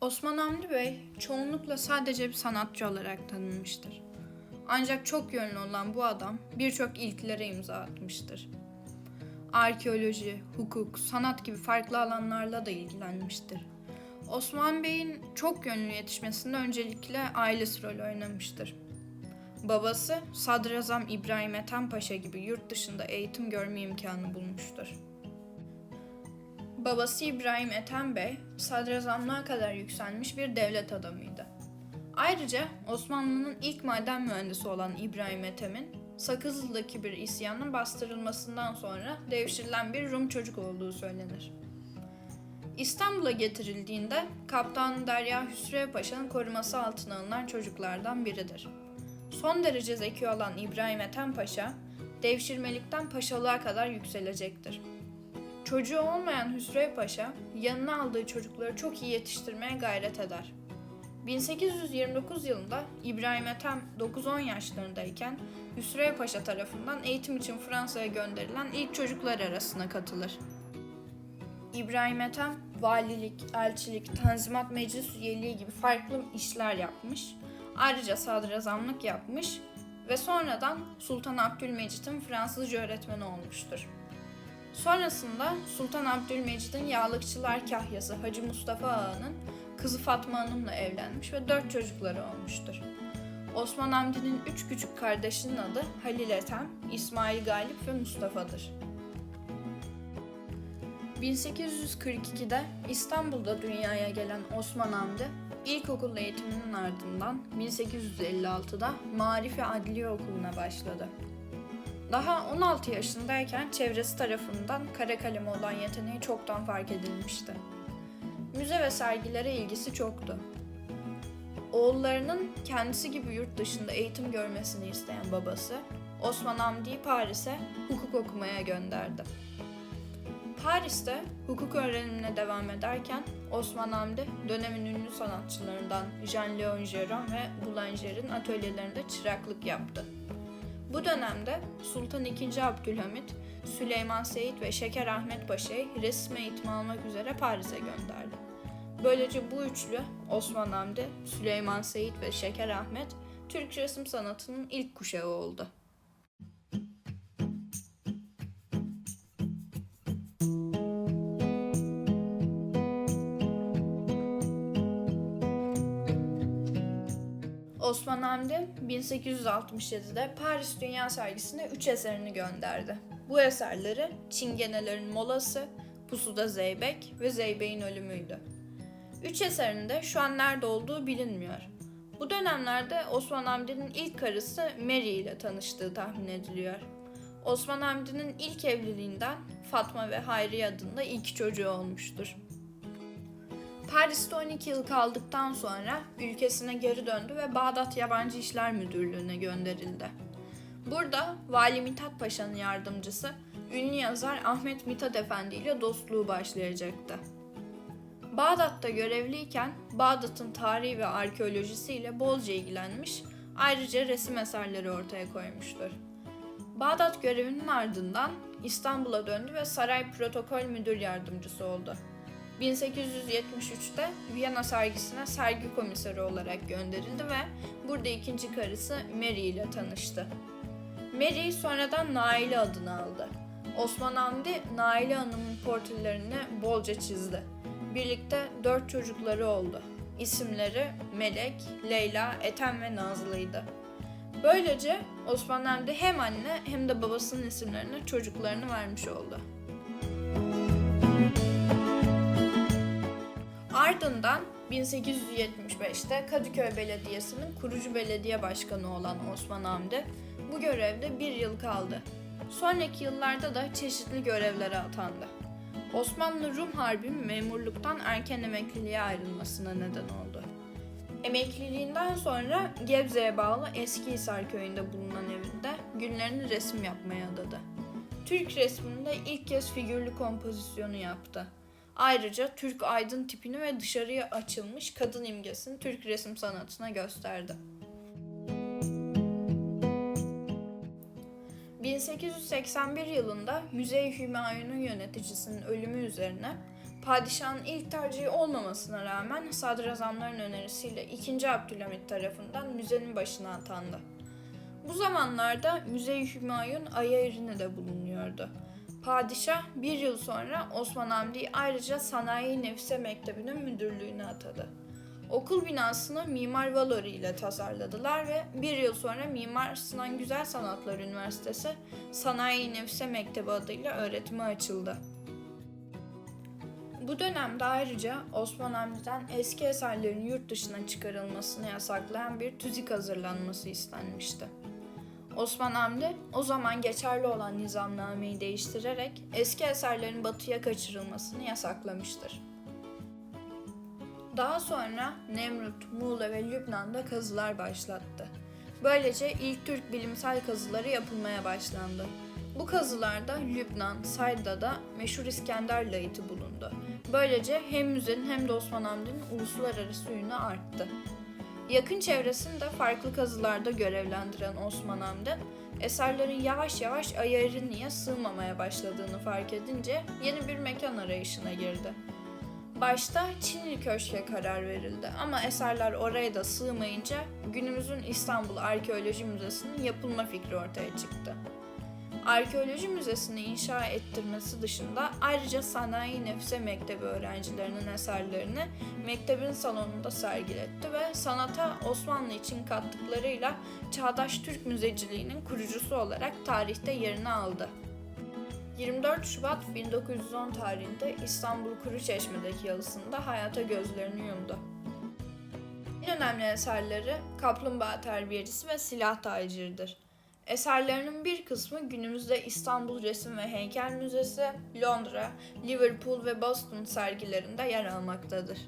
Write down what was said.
Osman Hamdi Bey çoğunlukla sadece bir sanatçı olarak tanınmıştır. Ancak çok yönlü olan bu adam birçok ilklere imza atmıştır. Arkeoloji, hukuk, sanat gibi farklı alanlarla da ilgilenmiştir. Osman Bey'in çok yönlü yetişmesinde öncelikle ailesi rol oynamıştır. Babası Sadrazam İbrahim Ethem Paşa gibi yurt dışında eğitim görme imkanı bulmuştur. Babası İbrahim Ethem Bey, sadrazamlığa kadar yükselmiş bir devlet adamıydı. Ayrıca Osmanlı'nın ilk maden mühendisi olan İbrahim Ethem'in Sakızlı'daki bir isyanın bastırılmasından sonra devşirilen bir Rum çocuk olduğu söylenir. İstanbul'a getirildiğinde Kaptan Derya Hüsrev Paşa'nın koruması altına alınan çocuklardan biridir. Son derece zeki olan İbrahim Ethem Paşa, devşirmelikten paşalığa kadar yükselecektir. Çocuğu olmayan Hüsrev Paşa, yanına aldığı çocukları çok iyi yetiştirmeye gayret eder. 1829 yılında İbrahim Ethem 9-10 yaşlarındayken Hüsrev Paşa tarafından eğitim için Fransa'ya gönderilen ilk çocuklar arasına katılır. İbrahim Ethem valilik, elçilik, tanzimat meclis üyeliği gibi farklı işler yapmış. Ayrıca sadrazamlık yapmış ve sonradan Sultan Abdülmecit'in Fransızca öğretmeni olmuştur. Sonrasında Sultan Abdülmecid'in yağlıkçılar kahyası Hacı Mustafa Ağa'nın kızı Fatma Hanım'la evlenmiş ve dört çocukları olmuştur. Osman Hamdi'nin üç küçük kardeşinin adı Halil Ethem, İsmail Galip ve Mustafa'dır. 1842'de İstanbul'da dünyaya gelen Osman Hamdi, ilkokul eğitiminin ardından 1856'da Marifi Adliye Okulu'na başladı. Daha 16 yaşındayken çevresi tarafından kara kaleme olan yeteneği çoktan fark edilmişti. Müze ve sergilere ilgisi çoktu. Oğullarının kendisi gibi yurt dışında eğitim görmesini isteyen babası, Osman Hamdi'yi Paris'e hukuk okumaya gönderdi. Paris'te hukuk öğrenimine devam ederken Osman Hamdi dönemin ünlü sanatçılarından Jean-Léon Geron ve Boulanger'in atölyelerinde çıraklık yaptı. Bu dönemde Sultan II. Abdülhamit, Süleyman Seyit ve Şeker Ahmet Paşa'yı resim eğitimi almak üzere Paris'e gönderdi. Böylece bu üçlü Osman Hamdi, Süleyman Seyit ve Şeker Ahmet Türk resim sanatının ilk kuşağı oldu. Osman Hamdi 1867'de Paris Dünya Sergisi'ne 3 eserini gönderdi. Bu eserleri Çingenelerin Molası, Pusuda Zeybek ve Zeybek'in Ölümüydü. Üç eserinde şu an nerede olduğu bilinmiyor. Bu dönemlerde Osman Hamdi'nin ilk karısı Mary ile tanıştığı tahmin ediliyor. Osman Hamdi'nin ilk evliliğinden Fatma ve Hayri adında iki çocuğu olmuştur. Paris'te 12 yıl kaldıktan sonra ülkesine geri döndü ve Bağdat Yabancı İşler Müdürlüğü'ne gönderildi. Burada Vali Mithat Paşa'nın yardımcısı ünlü yazar Ahmet Mithat Efendi ile dostluğu başlayacaktı. Bağdat'ta görevliyken Bağdat'ın tarihi ve arkeolojisiyle bolca ilgilenmiş, ayrıca resim eserleri ortaya koymuştur. Bağdat görevinin ardından İstanbul'a döndü ve saray protokol müdür yardımcısı oldu. 1873'te Viyana sergisine sergi komiseri olarak gönderildi ve burada ikinci karısı Mary ile tanıştı. Mary sonradan Naile adını aldı. Osman Hamdi Naile Hanım'ın portrelerini bolca çizdi. Birlikte dört çocukları oldu. İsimleri Melek, Leyla, Ethem ve Nazlı'ydı. Böylece Osman Hamdi hem anne hem de babasının isimlerini çocuklarını vermiş oldu. Ardından 1875'te Kadıköy Belediyesi'nin kurucu belediye başkanı olan Osman Hamdi bu görevde bir yıl kaldı. Sonraki yıllarda da çeşitli görevlere atandı. Osmanlı-Rum Harbi memurluktan erken emekliliğe ayrılmasına neden oldu. Emekliliğinden sonra Gebze'ye bağlı Eskihisar köyünde bulunan evinde günlerini resim yapmaya adadı. Türk resminde ilk kez figürlü kompozisyonu yaptı. Ayrıca Türk aydın tipini ve dışarıya açılmış kadın imgesini Türk resim sanatına gösterdi. 1881 yılında Müze-i Hümayun'un yöneticisinin ölümü üzerine Padişahın ilk tercihi olmamasına rağmen sadrazamların önerisiyle 2. Abdülhamit tarafından müzenin başına atandı. Bu zamanlarda Müze-i Hümayun Ayarı'nı da bulunuyordu. Padişah bir yıl sonra Osman Hamdi'yi ayrıca Sanayi Nefise Mektebi'nin müdürlüğüne atadı. Okul binasını Mimar Valori ile tasarladılar ve bir yıl sonra Mimar Sinan Güzel Sanatlar Üniversitesi Sanayi Nefise Mektebi adıyla öğretime açıldı. Bu dönemde ayrıca Osman Hamdi'den eski eserlerin yurt dışına çıkarılmasını yasaklayan bir tüzik hazırlanması istenmişti. Osman Hamdi o zaman geçerli olan nizamnameyi değiştirerek eski eserlerin batıya kaçırılmasını yasaklamıştır. Daha sonra Nemrut, Muğla ve Lübnan'da kazılar başlattı. Böylece ilk Türk bilimsel kazıları yapılmaya başlandı. Bu kazılarda Lübnan, Sayda'da meşhur İskender layıtı bulundu. Böylece hem müzenin hem de Osman Hamdi'nin uluslararası ünü arttı. Yakın çevresinde farklı kazılarda görevlendiren Osman Hamdi, eserlerin yavaş yavaş Ayarini'ye sığmamaya başladığını fark edince yeni bir mekan arayışına girdi. Başta Çinli Köşk'e karar verildi ama eserler oraya da sığmayınca günümüzün İstanbul Arkeoloji Müzesi'nin yapılma fikri ortaya çıktı. Arkeoloji Müzesi'ni inşa ettirmesi dışında ayrıca Sanayi Nefse Mektebi öğrencilerinin eserlerini mektebin salonunda sergiletti ve sanata Osmanlı için kattıklarıyla Çağdaş Türk Müzeciliğinin kurucusu olarak tarihte yerini aldı. 24 Şubat 1910 tarihinde İstanbul Kuruçeşme'deki yalısında hayata gözlerini yumdu. En önemli eserleri Kaplumbağa Terbiyecisi ve Silah Taciridir. Eserlerinin bir kısmı günümüzde İstanbul Resim ve Heykel Müzesi, Londra, Liverpool ve Boston sergilerinde yer almaktadır.